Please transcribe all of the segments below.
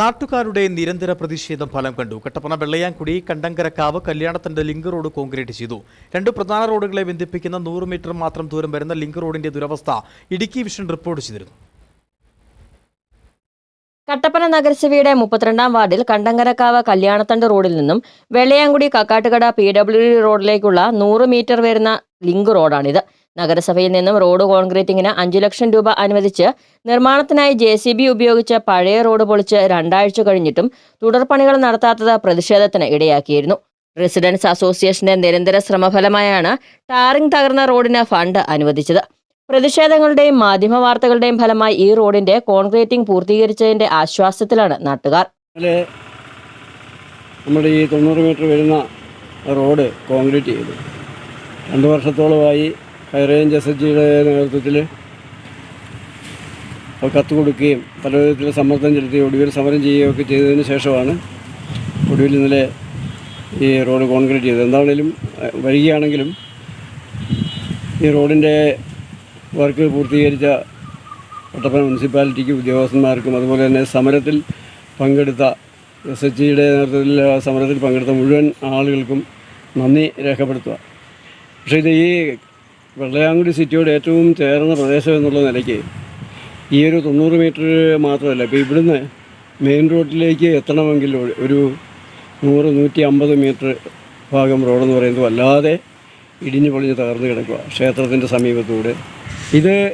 നാട്ടുകാരുടെ നിരന്തര പ്രതിഷേധം ഫലം കണ്ടു. കട്ടപ്പന വെള്ളയാംകുടി കണ്ടങ്കരക്കാവ് കല്യാണത്തിന്റെ ലിങ്ക് റോഡ് കോൺക്രീറ്റ് ചെയ്തു. രണ്ട് പ്രധാന റോഡുകളെ ബന്ധിപ്പിക്കുന്ന നൂറ് മീറ്റർ മാത്രം ദൂരം വരുന്ന ലിങ്ക് റോഡിന്റെ ദുരവസ്ഥ ഇടുക്കി വിഷൻ റിപ്പോർട്ട് ചെയ്തിരുന്നു. കട്ടപ്പന നഗരസഭയുടെ മുപ്പത്തിരണ്ടാം വാർഡിൽ കണ്ടങ്കരക്കാവ് കല്യാണത്തണ്ട് റോഡിൽ നിന്നും Vellayamkudi Kakkattukada P W D റോഡിലേക്കുള്ള നൂറ് മീറ്റർ വരുന്ന ലിങ്ക് റോഡാണിത്. നഗരസഭയിൽ നിന്നും റോഡ് കോൺക്രീറ്റിങ്ങിന് അഞ്ചു ലക്ഷം രൂപ അനുവദിച്ച് നിർമ്മാണത്തിനായി ജെ സി ബി ഉപയോഗിച്ച് പഴയ റോഡ് പൊളിച്ച് രണ്ടാഴ്ച കഴിഞ്ഞിട്ടും തുടർപണികൾ നടത്താത്തത് പ്രതിഷേധത്തിന് ഇടയാക്കിയിരുന്നു. റെസിഡൻസ് അസോസിയേഷന്റെ നിരന്തര ശ്രമഫലമായാണ് ടാറിംഗ് തകർന്ന റോഡിന് ഫണ്ട് അനുവദിച്ചത്. പ്രതിഷേധങ്ങളുടെയും മാധ്യമ വാർത്തകളുടെയും ഫലമായി ഈ റോഡിന്റെ കോൺക്രീറ്റിംഗ് പൂർത്തീകരിച്ചതിന്റെ ആശ്വാസത്തിലാണ് നാട്ടുകാർ. നമ്മുടെ ഈ തൊണ്ണൂറ് മീറ്റർ വരുന്ന റോഡ് കോൺക്രീറ്റ് ചെയ്തു. രണ്ട് വർഷത്തോളമായി ഹൈറേഞ്ച് എസ് എച്ച് ജിയുടെ നേതൃത്വത്തിൽ കത്ത് കൊടുക്കുകയും പല വിധത്തിൽ സമ്മർദ്ദം ചെലുത്തി ഒടുവിൽ സമരം ചെയ്യുകയൊക്കെ ചെയ്തതിന് ശേഷമാണ് ഒടുവിൽ ഇന്നലെ ഈ റോഡ് കോൺക്രീറ്റ് ചെയ്തത്. എന്താണെങ്കിലും വരികയാണെങ്കിലും ഈ റോഡിന്റെ വർക്ക് പൂർത്തീകരിച്ച ഒട്ടപ്പന മുനിസിപ്പാലിറ്റിക്ക് ഉദ്യോഗസ്ഥന്മാർക്കും അതുപോലെ തന്നെ സമരത്തിൽ പങ്കെടുത്ത എസ് എച്ച് ജിയുടെ നേതൃത്വത്തിൽ സമരത്തിൽ പങ്കെടുത്ത മുഴുവൻ ആളുകൾക്കും നന്ദി രേഖപ്പെടുത്തുക. പക്ഷേ ഇത് ഈ വെള്ളയാങ്കുടി സിറ്റിയോട് ഏറ്റവും ചേർന്ന പ്രദേശം എന്നുള്ള നിലയ്ക്ക് ഈ ഒരു തൊണ്ണൂറ് മീറ്റർ മാത്രമല്ല. ഇപ്പോൾ ഇവിടുന്ന് മെയിൻ റോഡിലേക്ക് എത്തണമെങ്കിൽ ഒരു- നൂറ് നൂറ്റി അമ്പത് മീറ്റർ ഭാഗം റോഡെന്ന് പറയുന്നത് വല്ലാതെ ഇടിഞ്ഞു പൊളിഞ്ഞ് തകർന്നു കിടക്കുക ക്ഷേത്രത്തിന്റെ സമീപത്തൂടെ. ഇത്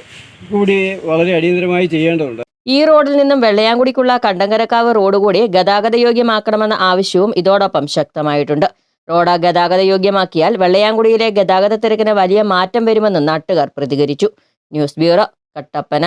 കൂടി വളരെ അടിയന്തരമായി ചെയ്യേണ്ടതുണ്ട്. ഈ റോഡിൽ നിന്നും വെള്ളയാങ്കുടിക്കുള്ള കണ്ടങ്കരക്കാവ് റോഡ് കൂടി ഗതാഗതയോഗ്യമാക്കണമെന്ന ആവശ്യവും ഇതോടൊപ്പം ശക്തമായിട്ടുണ്ട്. റോഡ് ഗതാഗത യോഗ്യമാക്കിയാൽ വെള്ളയാംകുടിയിലെ ഗതാഗത തിരക്കിന് വലിയ മാറ്റം വരുമെന്ന് നാട്ടുകാർ പ്രതികരിച്ചു. News bureau Kattappana.